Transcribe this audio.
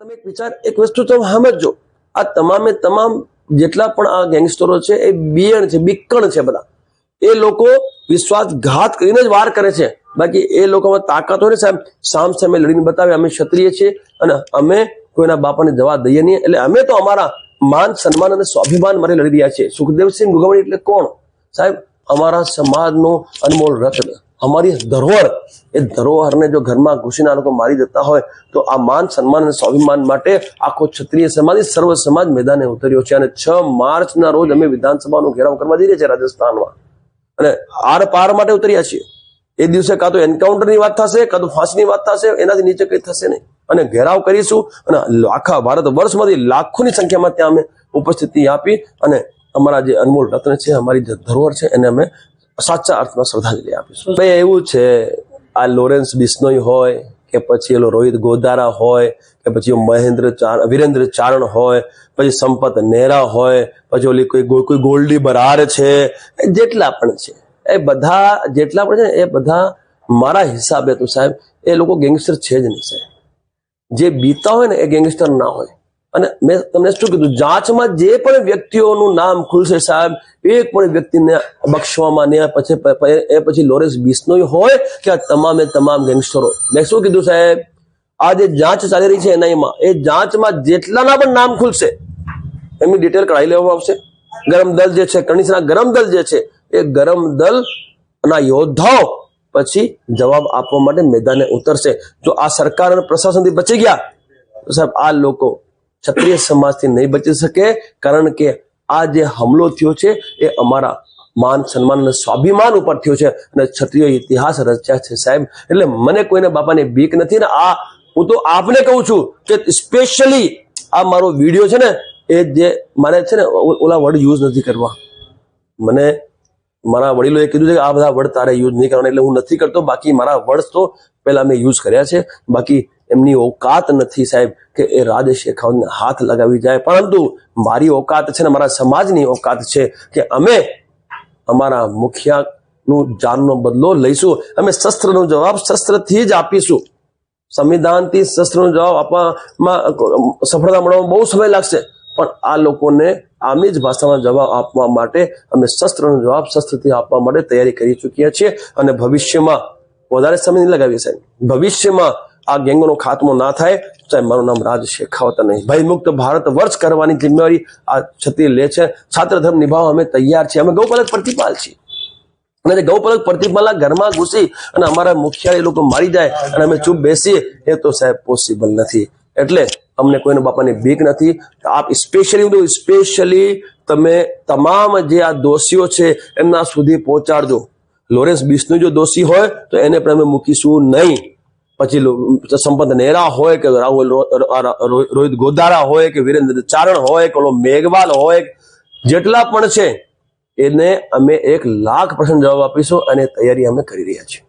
તમે એક વિચાર, એક વસ્તુ તમે સમજો આ તમામે તમામ જેટલા પણ આ ગેંગસ્ટરો છે, એ બિયણ છે બીકણ છે બધા. એ લોકો વિશ્વાસઘાત કરીને જ વાર કરે છે. બાકી એ લોકોમાં તાકાત હોય ને સાહેબ, સામ સામે લડીને બતાવે, અમે ક્ષત્રિય છીએ અને અમે કોઈના બાપાને જવા દઈએ નહીં. એટલે અમે તો અમારા માન, સન્માન અને સ્વાભિમાન માટે લડી રહ્યા છીએ. સુખદેવસિંહ ગુગવણી એટલે કોણ? સાહેબ, અમારા સમાજનો અનમોલ રત્ન અમારી ધરોહર, એ ધરોહરને જો ઘરમાં ઘૂસીને આ લોકો મારી દેતા હોય, તો આ માન સન્માન અને સ્વાભિમાન માટે આખો ક્ષત્રિય સમાજ સર્વ સમાજ મેદાને ઉતર્યો છે. અને છ માર્ચના રોજ અમે વિધાનસભાનો ઘેરાવ કરવા જઈ રહ્યા છીએ રાજસ્થાનમાં. અને આર પાર માટે ઉતર્યા છીએ. એ દિવસે કાં તો એન્કાઉન્ટરની વાત થશે, કાં તો ફાંસીની વાત થશે, એનાથી નીચે કંઈ થશે નહીં. અને ઘેરાવ કરીશું અને આખા ભારત વર્ષમાંથી લાખોની સંખ્યામાં ત્યાં અમે ઉપસ્થિતિ આપી અને અમારા જે અનમોલ રત્ન છે, અમારી જે ધરોહર છે, એને અમે સાચા અર્થમાં શ્રદ્ધાંજલિ આપીશું. ભાઈ એવું છે, આ લોરેન્સ બિશ્નોઈ હોય, કે પછી એલો રોહિત ગોદારા હોય, કે પછી મહેન્દ્ર ચાર વિરેન્દ્ર ચારણ હોય, પછી સંપત નેરા હોય, પછી ઓલી કોઈ કોઈ ગોલ્ડી બરાર છે જેટલા પણ છે. એ બધા જેટલા પણ છે, એ બધા મારા હિસાબે તો સાહેબ, એ લોકો ગેંગસ્ટર છે જ નહીં સાહેબ. જે બીતા હોય ને એ ગેંગસ્ટર ના હોય. અને મેં તમને શું કીધું? જાંચમાં જે પણ વ્યક્તિઓનું નામ ખુલશે સાહેબ, એક પણ વ્યક્તિને બક્ષવામાં નહીં પછી એ પછી લોરેન્સ બિશ્નોઈ હોય કે આ તમામે તમામ ગેંગસ્ટરો. મેં શું કીધું સાહેબ? આ જે જાંચ ચાલી રહી છે એનઆઈમાં, એ જાંચમાં જેટલાના પણ નામ ખુલશે, એમની ડિટેલ કઢાઈ લેવામાં આવશે. ગરમ દલ જે છે કણીસના ગરમ દલ જે છે, એ ગરમ દળ ના યોદ્ધાઓ પછી જવાબ આપવા માટે મેદાને ઉતરશે. જો આ સરકાર અને પ્રશાસનથી બચી ગયા, તો સાહેબ આ લોકો ક્ષત્રિય સમાજથી નહીં બચી શકે, કારણ કે આ જે હુમલો થયો છે, એ અમારા માન સન્માન અને સ્વાભિમાન ઉપર થયો છે અને ક્ષત્રિય ઇતિહાસ રચ્યા છે સાહેબ. એટલે મને કોઈને બાપાની બીક નથી ને આ હું તો આપને કહું છું કે સ્પેશિયલી આ મારો વીડિયો છે ને, એ જે મારે છે ને ઓલા વર્ડ યુઝ નથી કરવા. મને મારા વડીલોએ કીધું છે કે આ બધા વર્ડ તારે યુઝ નહીં કરવાના, એટલે હું નથી કરતો. બાકી મારા વર્ડ્સ તો પહેલાં મેં યુઝ કર્યા છે. બાકી એમની ઓકાત નથી સાહેબ કે એ રાજ શેખાવતને હાથ લગાવી જાય. પરંતુ મારી ઓકાત છે ને, મારા સમાજની ઓકાત છે કે અમે અમારા મુખિયાનું જાનનો બદલો લઈશું. અમે શસ્ત્રનો જવાબ શસ્ત્રથી જ આપીશું. સંવિધાનથી શસ્ત્રનો જવાબ આપવામાં સફળતા મળવામાં બહુ સમય લાગશે. પણ આ લોકોને આમની જ ભાષામાં જવાબ આપવા માટે અમે શસ્ત્રનો જવાબ શસ્ત્રથી આપવા માટે તૈયારી કરી ચૂક્યા છીએ. અને ભવિષ્યમાં વધારે સમય નહીં લગાવીએ સાહેબ. ભવિષ્યમાં આ ગેંગોનો ખાત્મો ના થાય સાહેબ, મારું નામ રાજ શેખાવત નહીં ભયમુક્ત ભારત વર્ષ કરવાની જિમ્મેવારી આ છતી લે છે. છાત્ર ધર્મ નિભાવવા અમે તૈયાર છીએ. અમે ગૌપાલક પ્રતિપાલ છીએ. અને ગૌપાલક પ્રતિપાલના ઘરમાં ઘૂસી અને અમારા મુખિયા એ લોકો મારી જાય અને અમે ચૂપ બેસીએ, એ તો સાહેબ પોસિબલ નથી. એટલે અમને કોઈને બાપાની બીક નથી. આપ સ્પેશિયલી હું સ્પેશિયલી તમે તમામ જે આ દોષીઓ છે, એમના સુધી પહોંચાડજો. લોરેન્સ બિસ્નુ જો દોષી હોય, તો એને પણ અમે મૂકીશું નહીં. પછી સંપત નેહરા હોય કે રાહુલ રોહિત ગોદારા હોય કે વિરેન્દ્ર ચારણ હોય કે મેઘવાલ હોય, જેટલા પણ છે, એને અમે એક લાખ પર્સન્ટ જવાબ આપીશું અને તૈયારી અમે કરી રહ્યા છીએ.